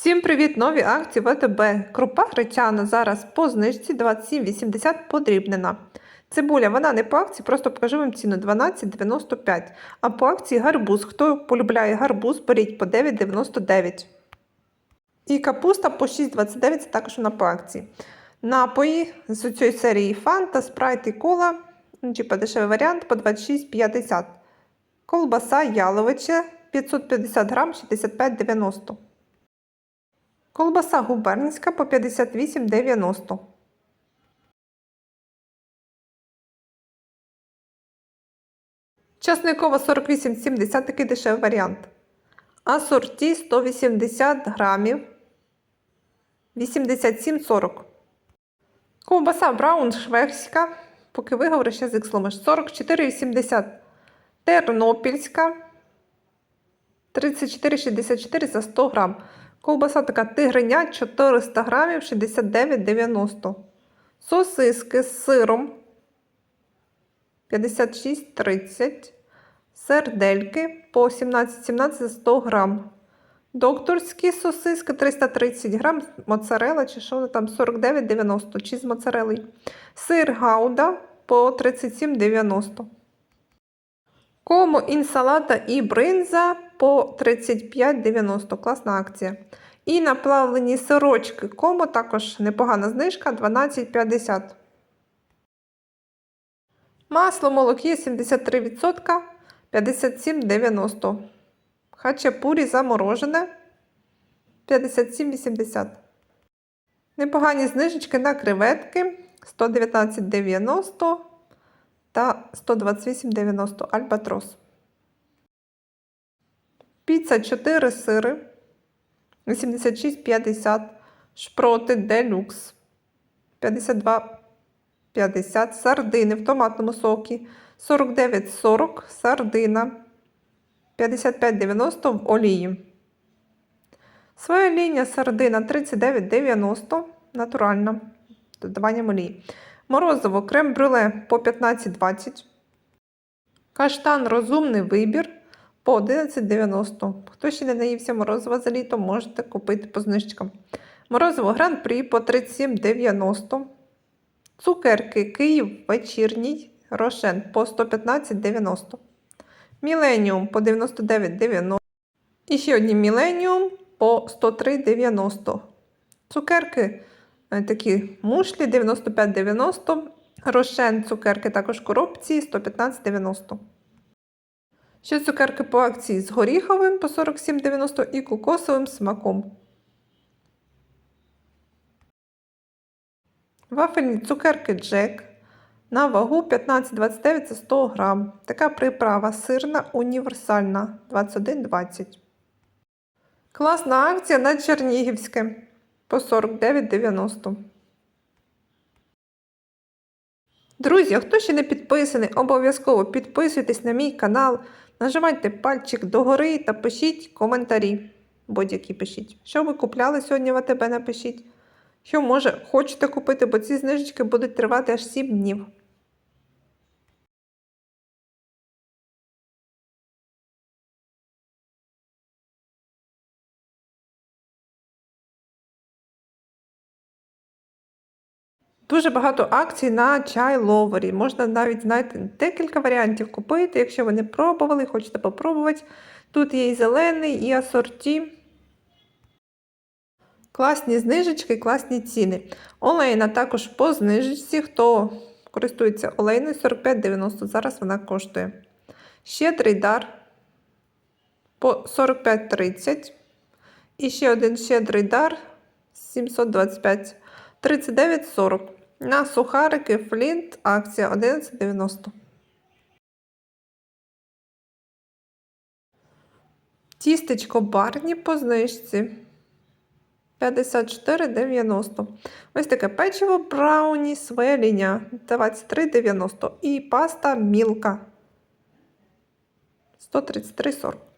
Всім привіт! Нові акції ВТБ. Крупа гречана зараз по знижці 27,80 подрібнена. Цибуля, вона не по акції, просто покажу вам ціну 12,95. А по акції гарбуз. Хто полюбляє гарбуз, беріть по 9,99. І капуста по 6,29 це також вона по акції. Напої з цієї серії Фанта, Спрайт і кола, ну, чи дешевий варіант по 26,50. Колбаса яловича 550 грам 65,90. Колбаса губернська по 58,90. Часникова 48,70 такий дешевий варіант. Асорті 180 грамів 87,40. Ковбаса Браун шведська, поки виговориш ще з іксломиш 44,80. Тернопільська 34,64 за 100 грам. Ковбаса така тигриня 400 грамів 69,90. Сосиски з сиром 56,30. Сердельки по 17,17 за 100 грам. Докторські сосиски 330 грам, моцарела чи що там 49,90 чи з моцарелою. Сир гауда по 37,90. Комо інсалата і бринза по 35,90. Класна акція. І наплавлені сирочки комо також непогана знижка 12,50. Масло молоки 73%, 57,90. Хачапурі заморожене 57,80. Непогані знижечки на креветки 119,90 та 128,90 Альбатрос. Піца 4 сири 86,50. Шпроти делюкс 52,50. Сардини в томатному сокі 49,40. Сардина 55,90 в олії. Своя лінія сардина 39,90 натуральна. Додаванням олії. Морозиво крем брюле по 15,20. Каштан розумний вибір по 11,90. Хто ще не наївся морозива за літо, можете купити по знижкам. Морозиво гран-прі по 37,90. Цукерки Київ вечірній. Рошен по 115,90. Міленіум по 99,90. І ще одні Міленіум по 103,90. Цукерки такі мушлі 95,90. Рошен цукерки також в коробці 115,90. Ще цукерки по акції з горіховим по 47,90 і кокосовим смаком. Вафельні цукерки Джек на вагу 15,29 за 100 грам. Така приправа сирна універсальна 21,20. Класна акція на Чернігівське по 49,90. Друзі, хто ще не підписаний, обов'язково підписуйтесь на мій канал, нажимайте пальчик догори та пишіть коментарі. Будь-які пишіть. Що ви купляли сьогодні в АТБ, напишіть. Що, може, хочете купити, бо ці знижечки будуть тривати аж 7 днів. Дуже багато акцій на чай ловері. Можна навіть, знаєте, декілька варіантів купити, якщо ви не пробували, хочете попробувати. Тут є і зелений, і асорті. Класні знижечки, класні ціни. Олейна також по знижечці. Хто користується олейною 45,90. Зараз вона коштує. Щедрий дар по 45,30. І ще один щедрий дар 725. 39,40. На сухарики Флінт акція 11,90. Тістечко барні по знижці 54,90. Ось таке печиво брауні, своя лінія 23,90. І паста мілка 133,40.